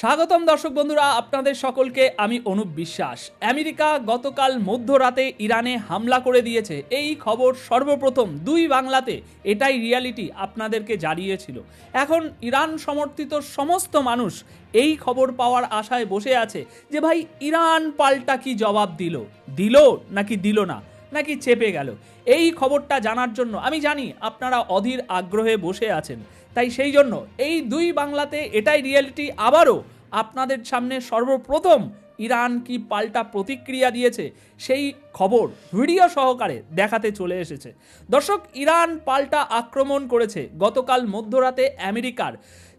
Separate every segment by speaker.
Speaker 1: স্বাগতম দর্শক বন্ধুরা, আপনাদের সকলকে আমি অনুপ বিশ্বাস। আমেরিকা গতকাল মধ্যরাতে ইরানে হামলা করে দিয়েছে। এই খবর সর্বপ্রথম দুই বাংলাতে, এটাই রিয়ালিটি আপনাদেরকে জানিয়েছিল। এখন ইরান সমর্থিত সমস্ত মানুষ এই খবর পাওয়ার আশায় বসে আছে যে, ভাই, ইরান পাল্টা কি জবাব দিল? দিল নাকি দিল না? নাকি চেপে গেল? এই খবরটা জানার জন্য আমি জানি আপনারা অধীর আগ্রহে বসে আছেন। তাই সেই জন্য এই দুই বাংলাতে এটাই রিয়েলিটি আবারও আপনাদের সামনে সর্বপ্রথম ইরান কি পাল্টা প্রতিক্রিয়া দিয়েছে সেই খবর ভিডিও সহকারে দেখাতে চলে এসেছে। দর্শক, ইরান পাল্টা আক্রমণ করেছে। গতকাল মধ্যরাতে আমেরিকার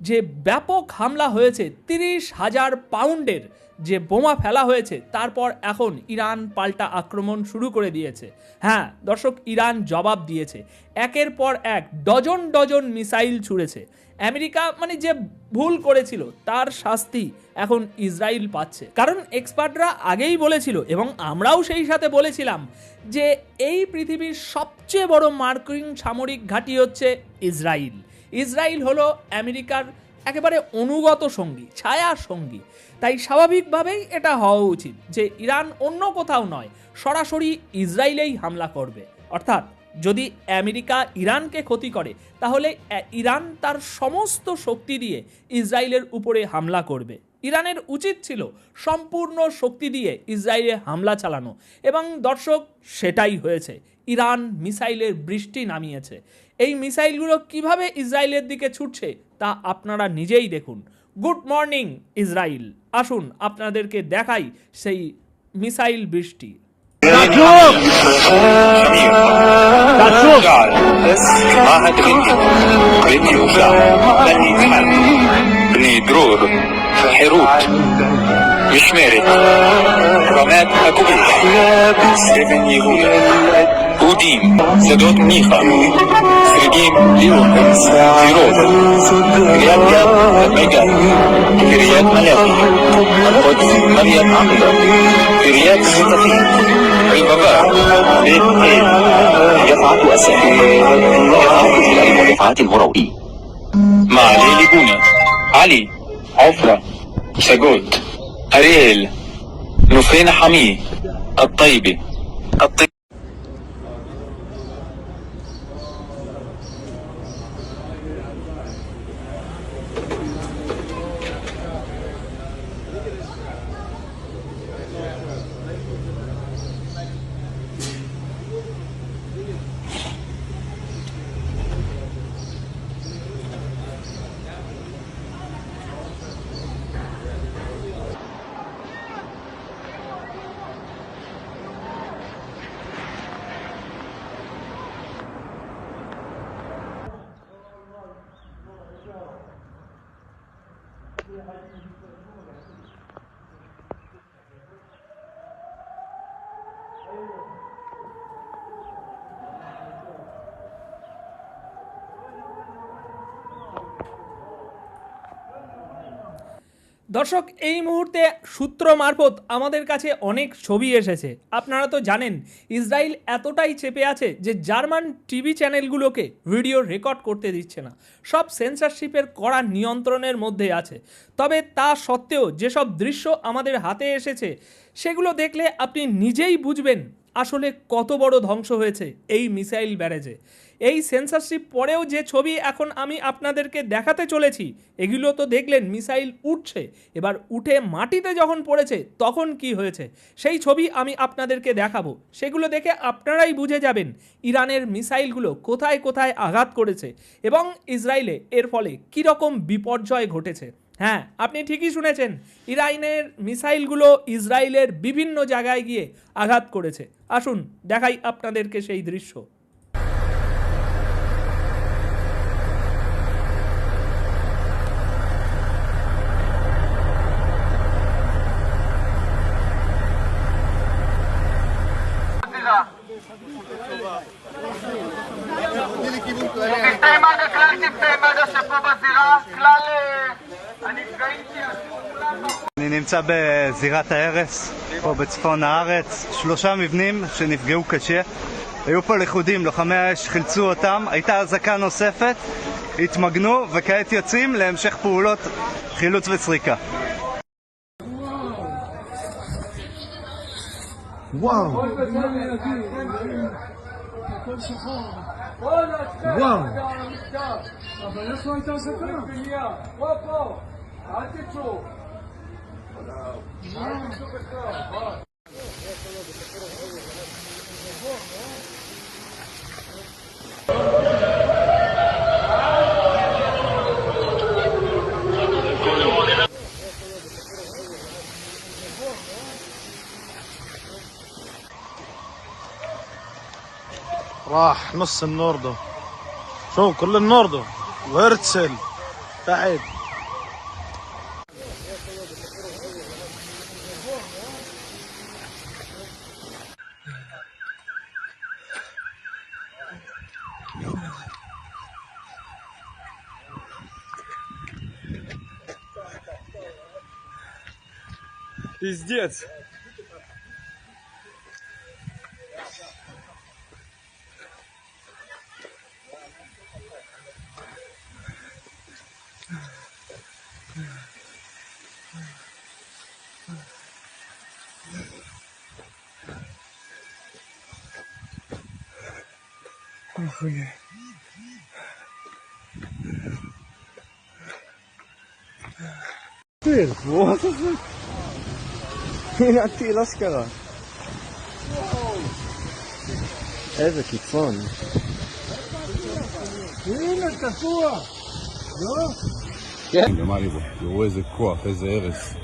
Speaker 1: যে ব্যাপক হামলা হয়েছে, তিরিশ হাজার পাউন্ডের যে বোমা ফেলা হয়েছে, তারপর এখন ইরান পাল্টা আক্রমণ শুরু করে দিয়েছে। হ্যাঁ দর্শক, ইরান জবাব দিয়েছে। একের পর এক ডজন ডজন মিসাইল ছুড়েছে। আমেরিকা মানে যে ভুল করেছিল, তার শাস্তি এখন ইসরায়েল পাচ্ছে। কারণ এক্সপার্টরা আগেই বলেছিল এবং আমরাও সেই সাথে বলেছিলাম যে এই পৃথিবীর সবচেয়ে বড় মার্কিন সামরিক ঘাঁটি হচ্ছে ইসরায়েল। ইসরায়েল হলো আমেরিকার একেবারে অনুগত সঙ্গী, ছায়া সঙ্গী। তাই স্বাভাবিকভাবেই এটা হওয়া উচিত যে ইরান অন্য কোথাও নয়, সরাসরি ইসরায়েলেই হামলা করবে। অর্থাৎ যদি আমেরিকা ইরানকে ক্ষতি করে, তাহলে ইরান তার সমস্ত শক্তি দিয়ে ইসরায়েলের উপরে হামলা করবে। ইরানের উচিত ছিল সম্পূর্ণ শক্তি দিয়ে ইসরায়েলে হামলা চালানো এবং দর্শক সেটাই হয়েছে ইরান মিসাইলের বৃষ্টি নামিয়েছে এই মিসাইলগুলো কিভাবে ইসরায়েলের দিকে ছুটছে তা আপনারা নিজেই দেখুন গুড মর্নিং ইসরায়েল আসুন আপনাদেরকে দেখাই সেই মিসাইল বৃষ্টি
Speaker 2: شعر بس ما ادري راديو شعر بني حل بني درور حروت مش مارد رماد اكوبيش ستيفن يهودا أوديم سدود ميخا. سرجيم ليون. زيروت رياض جاب ميجا رياض ملاوي القدس مريم عمدا رياض مستقيم البابا بيت ايل جمعة أسامي جمعة إلى دفعات المروي مع ليلي بونا علي. عفرة سجود أريل نوفين حمي الطيبي. الطيبي حديث
Speaker 1: দর্শক, এই মুহূর্তে সূত্র মারফত আমাদের কাছে অনেক ছবি এসেছে। আপনারা তো জানেন, ইসরায়েল এতটাই চেপে আছে যে জার্মান টিভি চ্যানেলগুলোকে ভিডিও রেকর্ড করতে দিচ্ছে না। সব সেন্সরশিপের কড়া নিয়ন্ত্রণের মধ্যে আছে। তবে তা সত্ত্বেও যেসব দৃশ্য আমাদের হাতে এসেছে, সেগুলো দেখলে আপনি নিজেই বুঝবেন আসলে কত বড় ধ্বংস হয়েছে এই মিসাইল ব্যারেজে। এই সেন্সরশিপ পরেও যে ছবি এখন আমি আপনাদেরকে দেখাতে চলেছি, এগুলো তো দেখলেন মিসাইল উঠছে। এবার উঠে মাটিতে যখন পড়েছে, তখন কি হয়েছে? সেই ছবি আমি আপনাদেরকে দেখাবো। সেগুলো দেখে আপনারাই বুঝে যাবেন ইরানের মিসাইলগুলো কোথায় কোথায় আঘাত করেছে এবং ইসরায়েলে এর ফলে কীরকম বিপর্যয় ঘটেছে। হ্যাঁ আপনি ঠিকই শুনেছেন। ইরানের মিসাইলগুলো ইসরায়েলের বিভিন্ন জায়গায় গিয়ে আঘাত করেছে। আসুন, দেখাই আপনাদেরকে সেই দৃশ্য।
Speaker 3: Sistema de
Speaker 4: clasificación נמצא בזירת ההרס, פה בצפון הארץ. שלושה מבנים שנפגעו קשה. היו פה לכודים, לוחמי האש חילצו אותם, הייתה אזעקה נוספת, התמגנו, וכעת יוצאים להמשך פעולות חילוץ וסריקה.
Speaker 5: וואו! הכל וואו!
Speaker 3: אבל איך לא הייתה אזעקה? אל תצאו.
Speaker 5: راح نص النوردو شوف كل النوردو وارتسل تحت Пиздец.
Speaker 6: Охуеть. Ты, вот это. נהגתי על לא אשכרה. איזה קיצון.
Speaker 7: הנה, תקוע. לא? כן. תראו איזה כוח, איזה הרס.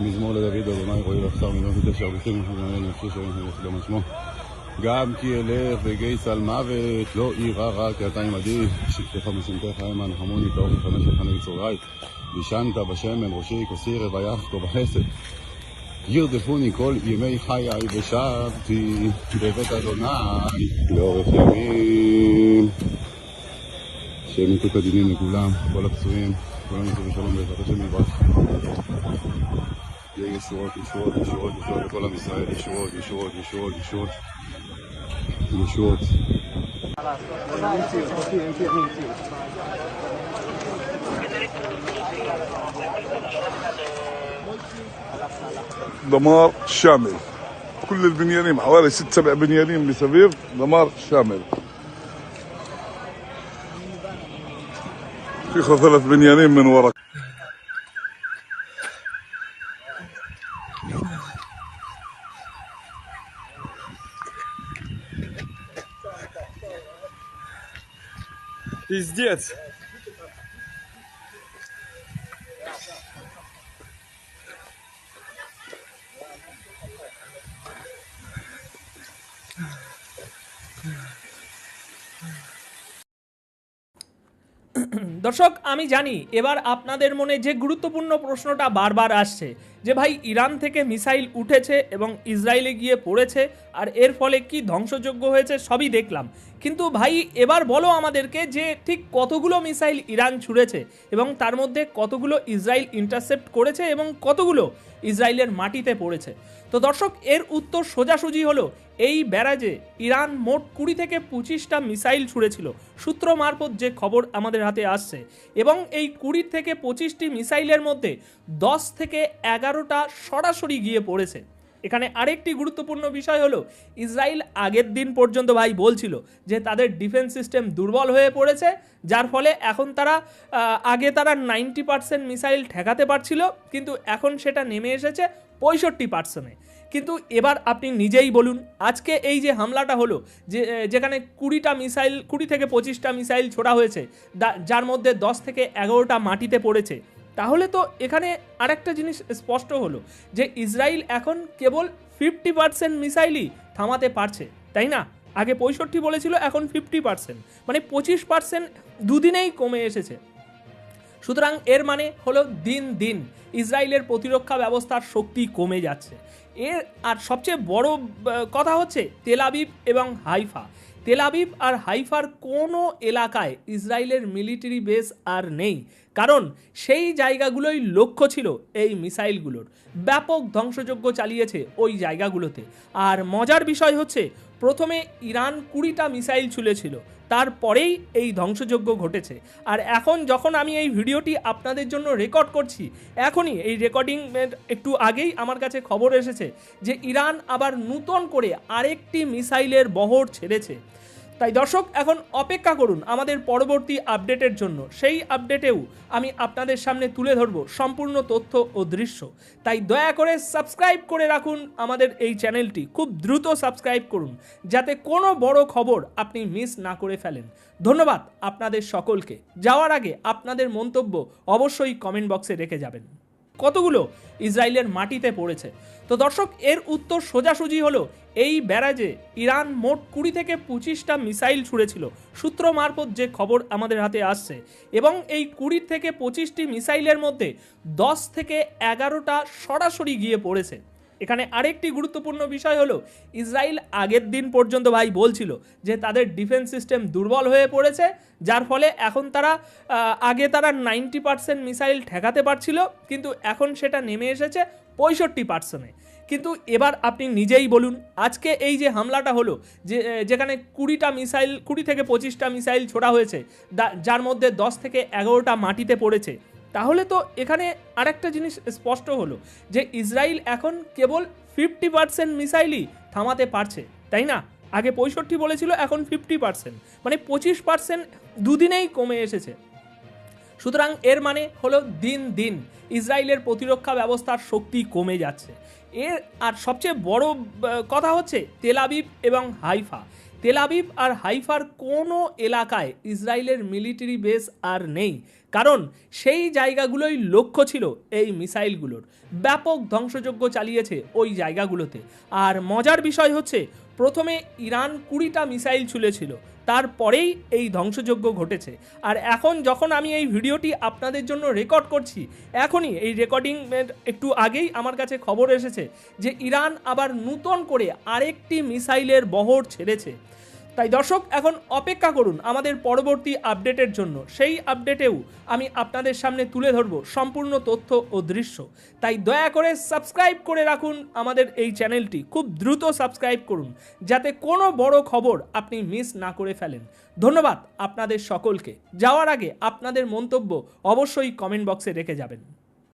Speaker 7: מזמור לדוד, אדוני רואי ועכשיו מיליון ותשע ארבעים ושמונה ומחמם נפשי שלום מלך גם על שמו. גם כי אלך וגי על מוות, לא אירע רע כי אתה עמדי, שבתך ושמתך הימן חמוני, כאורך חמש וחנה בצהריים. וישנת בשמן ראשי כסיר רוויח טוב החסד. ירדפוני כל ימי חיי ושבתי בבית אדוני לאורך ימים. שיהיה מיתוק הדינים לכולם, כל הפצועים, כולם יצאו בשלום בעזרת השם יברך. יהיה ישועות, ישועות, ישועות, ישועות לכל עם ישראל, ישועות, ישועות, ישועות, ישועות. ישועות.
Speaker 8: دمار شامل كل البنيانين حوالي ست سبع بنيانين مسافير دمار شامل في ثلاث بنيانين من ورا
Speaker 5: Пиздец.
Speaker 1: দর্শক, আমি জানি এবার আপনাদের মনে যে গুরুত্বপূর্ণ প্রশ্নটা বারবার আসছে, যে ভাই ইরান থেকে মিসাইল উঠেছে এবং ইসরায়েলে গিয়ে পড়েছে আর এর ফলে কি ধ্বংসযোগ্য হয়েছে সবই দেখলাম। কিন্তু ভাই, এবার বলো আমাদেরকে যে ঠিক কতগুলো মিসাইল ইরান ছুঁড়েছে এবং তার মধ্যে কতগুলো ইসরায়েল ইন্টারসেপ্ট করেছে এবং কতগুলো ইসরায়েলের মাটিতে পড়েছে। তো দর্শক, এর উত্তর সোজাসুজি হলো এই ব্যারাজে ইরান মোট কুড়ি থেকে পঁচিশটা মিসাইল ছুঁড়েছিল। সূত্র মারফত যে খবর আমাদের হাতে আসছে এবং এই কুড়ি থেকে পঁচিশটি মিসাইলের মধ্যে দশ থেকে এগারোটা সরাসরি গিয়ে পড়েছে। এখানে আরেকটি গুরুত্বপূর্ণ বিষয় হলো, ইসরায়েল আগের দিন পর্যন্ত ভাই বলছিল যে তাদের ডিফেন্স সিস্টেম দুর্বল হয়ে পড়েছে, যার ফলে এখন তারা আগে তারা নাইনটি পার্সেন্ট মিসাইল ঠেকাতে পারছিল, কিন্তু এখন সেটা নেমে এসেছে পঁয়ষট্টি পার্সেন্টে। কিন্তু এবার আপনি নিজেই বলুন, আজকে এই যে হামলাটা হলো, যে, যেখানে কুড়িটা মিসাইল, কুড়ি থেকে পঁচিশটা মিসাইল ছোড়া হয়েছে যার মধ্যে দশ থেকে এগারোটা মাটিতে পড়েছে তাহলে তো এখানে আরেকটা জিনিস স্পষ্ট হলো যে ইসরায়েল এখন কেবল ফিফটি পার্সেন্ট মিসাইলই থামাতে পারছে, তাই না? আগে পঁয়ষট্টি বলেছিল, এখন ফিফটি পার্সেন্ট মানে পঁচিশ পার্সেন্ট দুদিনেই কমে এসেছে। সুতরাং এর মানে হলো দিন দিন ইসরায়েলের প্রতিরক্ষা ব্যবস্থার শক্তি কমে যাচ্ছে। এর আর সবচেয়ে বড় কথা হচ্ছে তেলাবিব এবং হাইফা। তেলাবিব আর হাইফার কোনো এলাকায় ইসরায়েলের মিলিটারি বেস আর নেই। কারণ সেই জায়গাগুলোই লক্ষ্য ছিল এই মিসাইলগুলোর। ব্যাপক ধ্বংসযজ্ঞ চালিয়েছে ওই জায়গাগুলোতে। আর মজার বিষয় হচ্ছে, প্রথমে ইরান কুড়িটা মিসাইল ছুলেছিল, তারপরেই এই ধ্বংসযজ্ঞ ঘটেছে। আর এখন যখন আমি এই ভিডিওটি আপনাদের জন্য রেকর্ড করছি, এখনই এই রেকর্ডিং একটু আগেই আমার কাছে খবর এসেছে যে ইরান আবার নূতন করে আরেকটি মিসাইলের বহর ছেড়েছে। তাই দর্শক, এখন অপেক্ষা করুন আমাদের পরবর্তী আপডেটের জন্য। সেই আপডেটেও আমি আপনাদের সামনে তুলে ধরব সম্পূর্ণ তথ্য ও দৃশ্য। তাই দয়া করে সাবস্ক্রাইব করে রাখুন আমাদের এই চ্যানেলটি। খুব দ্রুত সাবস্ক্রাইব করুন, যাতে কোনো বড় খবর আপনি মিস না করে ফেলেন। ধন্যবাদ আপনাদের সকলকে। যাওয়ার আগে আপনাদের মন্তব্য অবশ্যই কমেন্ট বক্সে রেখে যাবেন। কতগুলো ইসরায়েলের মাটিতে পড়েছে? তো দর্শক, এর উত্তর সোজাসুজি হলো এই ব্যারাজে ইরান মোট কুড়ি থেকে পঁচিশটা মিসাইল ছুঁড়েছিল। সূত্র মারফত যে খবর আমাদের হাতে আসছে এবং এই কুড়ি থেকে পঁচিশটি মিসাইলের মধ্যে দশ থেকে এগারোটা সরাসরি গিয়ে পড়েছে। এখানে আরেকটি গুরুত্বপূর্ণ বিষয় হলো, ইসরায়েল আগের দিন পর্যন্ত ভাই বলছিল যে তাদের ডিফেন্স সিস্টেম দুর্বল হয়ে পড়েছে, যার ফলে এখন তারা আগে তারা নাইনটি পার্সেন্ট মিসাইল ঠেকাতে পারছিল, কিন্তু এখন সেটা নেমে এসেছে পঁয়ষট্টি পার্সেন্টে কিন্তু এবার আপনি নিজেই বলুন, আজকে এই যে হামলাটা হলো, যে যেখানে কুড়িটা মিসাইল কুড়ি থেকে পঁচিশটা মিসাইল ছোড়া হয়েছে যার মধ্যে দশ থেকে এগারোটা মাটিতে পড়েছে তাহলে তো এখানে আরেকটা জিনিস স্পষ্ট হলো যে ইসরায়েল এখন কেবল ফিফটি পার্সেন্ট মিসাইলই থামাতে পারছে, তাই না? আগে পঁয়ষট্টি বলেছিল, এখন ফিফটি পার্সেন্ট মানে পঁচিশ পার্সেন্ট দুদিনেই কমে এসেছে। সুতরাং এর মানে হলো দিন দিন ইসরায়েলের প্রতিরক্ষা ব্যবস্থার শক্তি কমে যাচ্ছে। এর আর সবচেয়ে বড় কথা হচ্ছে তেলাবিব এবং হাইফা। তেলাবিব আর হাইফার কোনো এলাকায় ইসরায়েলের মিলিটারি বেস আর নেই। কারণ সেই জায়গাগুলোই লক্ষ্য ছিল এই মিসাইলগুলোর। ব্যাপক ধ্বংসযজ্ঞ চালিয়েছে ওই জায়গাগুলোতে। আর মজার বিষয় হচ্ছে, প্রথমে ইরান কুড়িটা মিসাইল ছুলেছিল, তারপরেই এই ধ্বংসযজ্ঞ ঘটেছে। আর এখন যখন আমি এই ভিডিওটি আপনাদের জন্য রেকর্ড করছি, এখনই এই রেকর্ডিং একটু আগেই আমার কাছে খবর এসেছে যে ইরান আবার নূতন করে আরেকটি মিসাইলের বহর ছেড়েছে। তাই দর্শক, এখন অপেক্ষা করুন আমাদের পরবর্তী আপডেটের জন্য। সেই আপডেটেও আমি আপনাদের সামনে তুলে ধরব সম্পূর্ণ তথ্য ও দৃশ্য। তাই দয়া করে সাবস্ক্রাইব করে রাখুন আমাদের এই চ্যানেলটি। খুব দ্রুত সাবস্ক্রাইব করুন, যাতে কোনো বড় খবর আপনি মিস না করে ফেলেন। ধন্যবাদ আপনাদের সকলকে। যাওয়ার আগে আপনাদের মন্তব্য অবশ্যই কমেন্ট বক্সে রেখে যাবেন।